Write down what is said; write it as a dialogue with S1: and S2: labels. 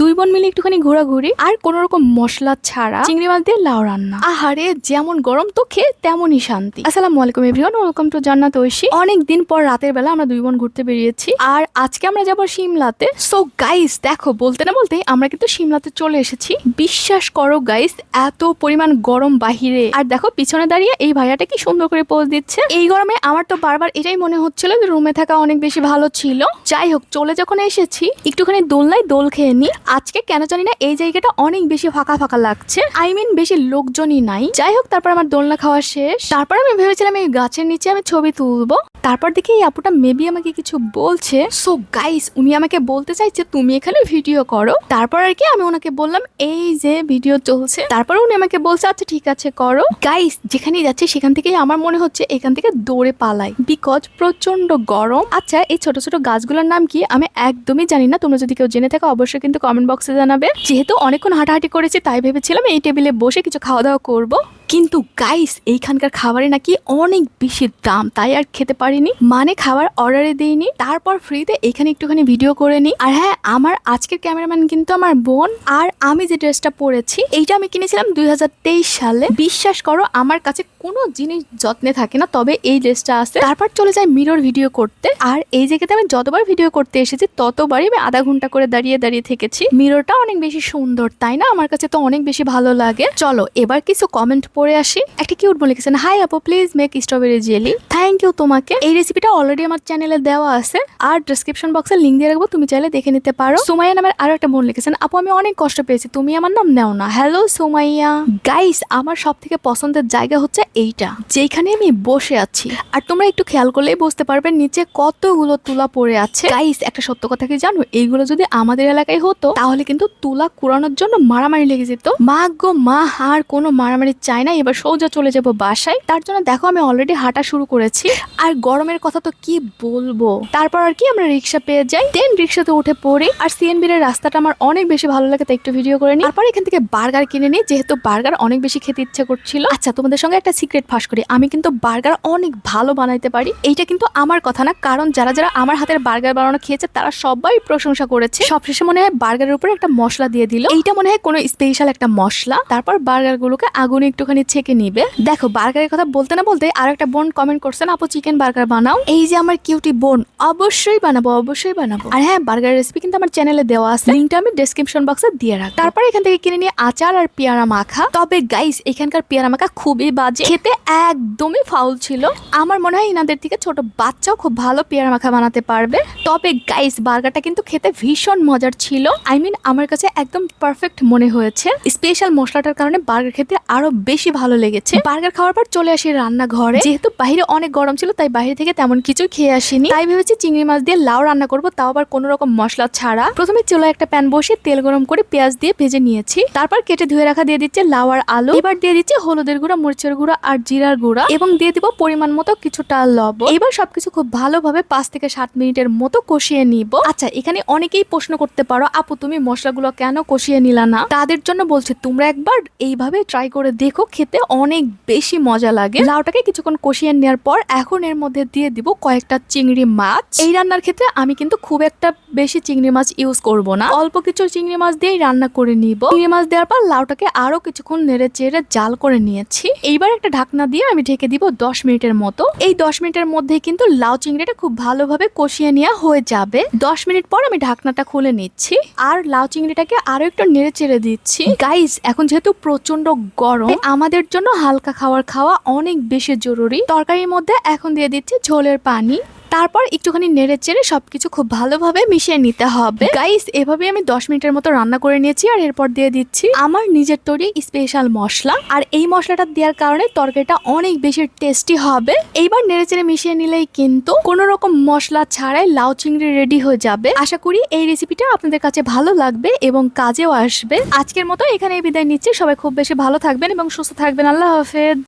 S1: দুই বোন মিলে একটুখানি ঘোরাঘুরি আর কোন রকম মশলা ছাড়া চিংড়ি মাছ দিয়ে লাউ রান্না। আহারে, যেমন গরম তো খেয়ে তেমনই শান্তি। আসসালামু আলাইকুম এভরিওয়ান ওয়েলকাম টু জান্নাত ঐশী। অনেক দিন পর রাতের বেলা আমরা দুই বোন ঘুরতে বেরিয়েছি আর আজকে আমরা যাব সিমলাতে। সো গাইস দেখো, বলতে না বলতে আমরা কিন্তু সিমলাতে চলে এসেছি। বিশ্বাস করো গাইস এত পরিমাণ গরম বাহিরে। আর দেখো, পিছনে দাঁড়িয়ে এই ভাইয়াটা কি সুন্দর করে পোজ দিচ্ছে। এই গরমে আমার তো বারবার এটাই মনে হচ্ছিল যে রুমে থাকা অনেক বেশি ভালো ছিল। যাই হোক, চলে যখন এসেছি, একটুখানি দোলনায় দোল খেয়ে নি আজকে কেন জানি না এই জায়গাটা অনেক বেশি ফাঁকা ফাঁকা লাগছে। আই মিন বেশি লোকজনই নাই। যাই হোক, তারপর আমার দোলনা খাওয়া শেষ। তারপর আমি ভেবেছিলাম এই গাছের নিচে আমি ছবি তুলবো। তারপর দেখি এই আপুটা মেবি আমাকে কিছু বলছে। সো গাইস উনি আমাকে বলতে চাইছে, তুমি এখানে ভিডিও করো। তারপর আর কি আমি ওনাকে বললাম, এই যে ভিডিও চলছে। তারপর উনি আমাকে বলছে আচ্ছা ঠিক আছে, করো। গাইস যেখানেই যাচ্ছে, সেখান থেকেই আমার মনে হচ্ছে এখান থেকে দৌড়ে পালাই। বিকজ প্রচণ্ড গরম। আচ্ছা এই ছোট ছোট গাছগুলোর নাম কি? আমি একদমই জানি না। তোমরা যদি কেউ জেনে থাকো, অবশ্যই কিন্তু কমেন্ট বক্সে জানাবে। যেহেতু অনেকক্ষণ হাঁটাহাঁটি করেছি, তাই ভেবেছিলাম এই টেবিলে বসে কিছু খাওয়া দাওয়া করব। কিন্তু গাইস এইখানকার খাবারে নাকি অনেক বেশি দাম, তাই আর খেতে পারিনি। মানে খাবার অর্ডারে দিইনি, তারপর ফ্রিতে এখানে একটুখানি ভিডিও করে নিই। আর হ্যাঁ আমার আজকের ক্যামেরাম্যান কিন্তু আমার বোন, আর আমি যে ড্রেসটা পরেছি, এইটা আমি কিনেছিলাম দু হাজার তেইশ সালে। বিশ্বাস করো, আমার কাছে কোনো জিনিস যত্নে থাকে না, তবে এই ড্রেসটা আছে। তারপর চলে যায় মিরর ভিডিও করতে। আর এই জায়গাতে আমি যতবার ভিডিও করতে এসেছি, ততবারই আমি আধা ঘণ্টা করে দাঁড়িয়ে দাঁড়িয়ে থেকেছি। মিররটা অনেক বেশি সুন্দর, তাই না? আমার কাছে তো অনেক বেশি ভালো লাগে। চলো, এবার কিছু কমেন্ট পড়ে আসি। একটা কিউট বলে লিখেছেন হাই আপু please make strawberry jelly thank you তোমাকে। এই রেসিপিটা অলরেডি আমার চ্যানেলে দেওয়া আছে। আর ডিসক্রিপশন বক্সে লিঙ্ক দিয়ে রাখব, তুমি চাইলে দেখে নিতে পারো। সুমাইয়া নামের আরও একটা বোন লিখেছেন, আপু, আমি অনেক কষ্ট পেয়েছি, তুমি আমার নাম নেও না। হ্যালো সুমাইয়া। গাইস আমার সব থেকে পছন্দের জায়গা হচ্ছে এইটা যেখানে আমি বসে আছি। আর তোমরা একটু খেয়াল করলেই বুঝতে পারবে, নিচে কতগুলো তুলা পড়ে আছে। গাইস একটা সত্য কথা কি জানো? এইগুলো যদি আমাদের এলাকায় হতো, তাহলে কিন্তু তুলা কুড়ানোর জন্য মারামারি লেগে যেত। মা গো, মা, আর কোনো মারামারি চাই না। এবার সোজা চলে যাব বাসায়। তার জন্য দেখো, আমি অলরেডি হাঁটা শুরু করেছি। আর গরমের কথা তো কি বলব? তারপর আর কি আমরা রিক্সা পেয়ে যাই। দেন রিক্সাতে উঠে পড়ি। আর সিএনবির এর রাস্তাটা আমার অনেক বেশি ভালো লাগে, তাই একটু ভিডিও করে নিই। তারপর এখান থেকে বার্গার কিনে নিই, যেহেতু বার্গার অনেক বেশি খেতে ইচ্ছে করছিল। আচ্ছা তোমাদের সঙ্গে একটা সিক্রেট ফাঁস করি। আমি কিন্তু বার্গার অনেক ভালো বানাইতে পারি। এইটা কিন্তু আমার কথা না, কারণ যারা যারা আমার হাতের বার্গার বানানো খেয়েছে, তারা সবাই প্রশংসা করেছে। সবশেষে মনে হয় বার্গারের উপরে একটা মশলা দিয়ে দিল। এইটা মনে হয় কোনো স্পেশাল একটা মশলা। তারপর বার্গার গুলোকে আগুনে একটুখানি ছেঁকে নিবে। দেখো, বার্গারের কথা বলতে না বলতে আর একটা বোন কমেন্ট করছেন আপু চিকেন বার্গার বানাও। এই যে আমার কিউটি বোন, অবশ্যই বানাবো অবশ্যই বানাবো। আর হ্যাঁ বার্গার রেসিপি কিন্তু আমার চ্যানেলে দেওয়া আছে। লিঙ্কটা আমি ডেসক্রিপশন বক্সে দিয়ে রাখ তারপর এখান থেকে কিনে নিয়ে আচার আর পেয়ারা মাখা। তবে গাইস এখানকার পেয়ারা মাখা খুবই বাজে। খেতে একদমই ফাউল ছিল। আমার মনে হয় ইনাদের থেকে ছোট বাচ্চাও খুব ভালো পেয়ারা মাখা বানাতে পারবে। তবে গাইস বার্গারটা কিন্তু খেতে ভীষণ মজার ছিল। আই মিন আমার কাছে একদম পারফেক্ট মনে হয়েছে। স্পেশাল মশলাটার কারণে বার্গার খেতে আরও বেশি ভালো লেগেছে। বার্গার খাওয়ার পর চলে আসি রান্নাঘরে। যেহেতু বাইরে অনেক গরম ছিল, তাই বাইরে থেকে তেমন কিছু খেয়ে আসিনি। তাই ভেবেছি চিংড়ি মাছ দিয়ে লাউ রান্না করব, তাও আবার কোনো রকম মশলা ছাড়া। প্রথমে চুলা একটা প্যান বসিয়ে তেল গরম করে পেঁয়াজ দিয়ে ভেজে নিয়েছি। তারপর কেটে ধুয়ে রাখা দিয়ে দিচ্ছে লাউ আর আলু। এবার দিয়ে দিচ্ছে হলুদের গুঁড়া, মরিচের গুঁড়া আর জিরার গুঁড়া এবং দিয়ে দিব পরিমাণ মতো কিছুটা লবণ। এবার সবকিছু খুব ভালোভাবে পাঁচ থেকে সাত মিনিটের মতো কষিয়ে নিব। আচ্ছা এখানে অনেকেই প্রশ্ন করতে পারো, আপু, তুমি মশলাগুলো কেন কষিয়ে নিলা না? তাদের জন্য বলছি, তোমরা একবার এইভাবে ট্রাই করে দেখো খেতে অনেক বেশি মজা লাগে। লাউটাকে কিছুক্ষণ কষিয়ে নেওয়ার পর এখন এর মধ্যে দিয়ে দিব কয়েকটা চিংড়ি মাছ। এই রান্নার ক্ষেত্রে আমি কিন্তু খুব একটা বেশি চিংড়ি মাছ ইউজ করব না। অল্প কিছু চিংড়ি মাছ দিয়েই রান্না করে নিব। চিংড়ি মাছ দেওয়ার পর লাউটাকে আরও কিছুক্ষণ নেড়ে চেড়ে জাল করে নিয়েছি। এইবার একটা ঢাকনা দিয়ে আমি ঢেকে দিব দশ মিনিটের মতো। এই দশ মিনিটের মধ্যে কিন্তু লাউ চিংড়িটা খুব ভালোভাবে কষিয়ে নেওয়া হয়ে যাবে। দশ মিনিট পর আমি ঢাকনাটা খুলে নিচ্ছি। আর লাউ চিংড়িটাকে আরও একটু নেড়ে চেড়ে দিচ্ছি। গাইস এখন যেহেতু প্রচণ্ড গরম আমাদের জন্য হালকা খাওয়ার খাওয়া অনেক বেশি জরুরি। তরকারির মধ্যে এখন দিয়ে দিচ্ছি ঝোলের পানি। তারপর একটুখানি নেড়ে চেড়ে সব কিছু খুব ভালোভাবে মিশিয়ে নিতে হবে। গাইস এভাবে আমি দশ মিনিটের মতো রান্না করে নিয়েছি আর এরপর দিয়ে দিচ্ছি আমার নিজের তৈরি স্পেশাল মশলা। আর এই মশলাটা দেওয়ার কারণে তরকারিটা অনেক বেশি টেস্টি হবে। এইবার নেড়ে চেড়ে মিশিয়ে নিলেই কিন্তু কোনো রকম মশলা ছাড়াই লাউ চিংড়ি রেডি হয়ে যাবে। আশা করি এই রেসিপিটা আপনাদের কাছে ভালো লাগবে এবং কাজেও আসবে। আজকের মতো এখানে বিদায় নিচ্ছি। সবাই খুব বেশি ভালো থাকবেন এবং সুস্থ থাকবেন। আল্লাহ হাফেজ।